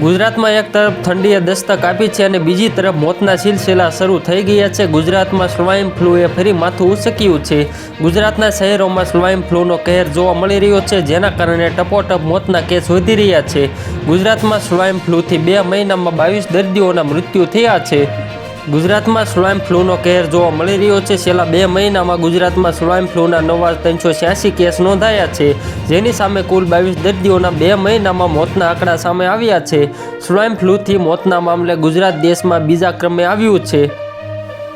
ગુજરાતમાં એક તરફ ઠંડીએ દસ્તક આપી છે અને બીજી તરફ મોતના સિલસિલા શરૂ થઈ ગયા છે. ગુજરાતમાં સ્વાઇન ફ્લૂએ ફરી માથું ઉસક્યું છે. ગુજરાતના શહેરોમાં સ્વાઇન ફ્લૂનો કહેર જોવા મળી રહ્યો છે, જેના કારણે ટપોટપ મોતના કેસ વધી રહ્યા છે. ગુજરાતમાં સ્વાઇન ફ્લૂથી બે મહિનામાં બાવીસ દર્દીઓના મૃત્યુ થયા છે. ગુજરાતમાં સ્વાઇન ફ્લૂનો કહેર જોવા મળી રહ્યો છે. છેલ્લા બે મહિનામાં ગુજરાતમાં સ્વાઇન ફ્લૂના નવા ત્રણસો છ્યાસી કેસ નોંધાયા છે. જેની સામે કુલ બાવીસ દર્દીઓના બે મહિનામાં મોતના આંકડા સામે આવ્યા છે. સ્વાઇન ફ્લૂથી મોતના મામલે ગુજરાત દેશમાં બીજા ક્રમે આવ્યું છે.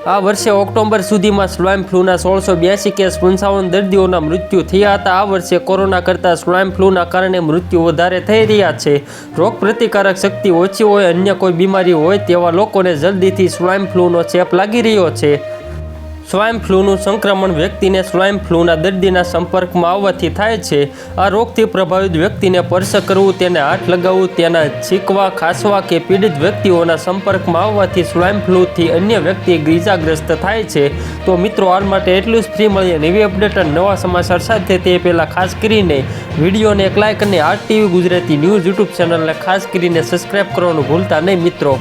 આ વર્ષે ઓક્ટોબર સુધીમાં સ્વાઇન ફ્લૂના સોળસો બ્યાસી કેસ, પંચાવન દર્દીઓના મૃત્યુ થયા હતા. આ વર્ષે કોરોના કરતાં સ્વાઇન ફ્લૂના કારણે મૃત્યુ વધારે થઈ રહ્યા છે. રોગ પ્રતિકારક શક્તિ ઓછી હોય, અન્ય કોઈ બીમારી હોય તેવા લોકોને જલ્દીથી સ્વાઇન ફ્લૂનો ચેપ લાગી રહ્યો છે. સ્વાઇન ફ્લૂનું સંક્રમણ વ્યક્તિને સ્વાઇન ફ્લૂના દર્દીના સંપર્કમાં આવવાથી થાય છે. આ રોગથી પ્રભાવિત વ્યક્તિને સ્પર્શ કરવું, તેને હાથ લગાવવું, તેના છીંકવા, ખાસવા કે પીડિત વ્યક્તિઓના સંપર્કમાં આવવાથી સ્વાઇન ફ્લૂથી અન્ય વ્યક્તિ ઇજાગ્રસ્ત થાય છે. તો મિત્રો, હાલ માટે એટલું જ. ફ્રી મળીએ નવી અપડેટ અને નવા સમાચાર સાથે. તે પહેલાં ખાસ કરીને વિડીયોને એક લાઇક અને R TV Gujarati news YouTube ચેનલને ખાસ કરીને સબસ્ક્રાઇબ કરવાનું ભૂલતા નહીં મિત્રો.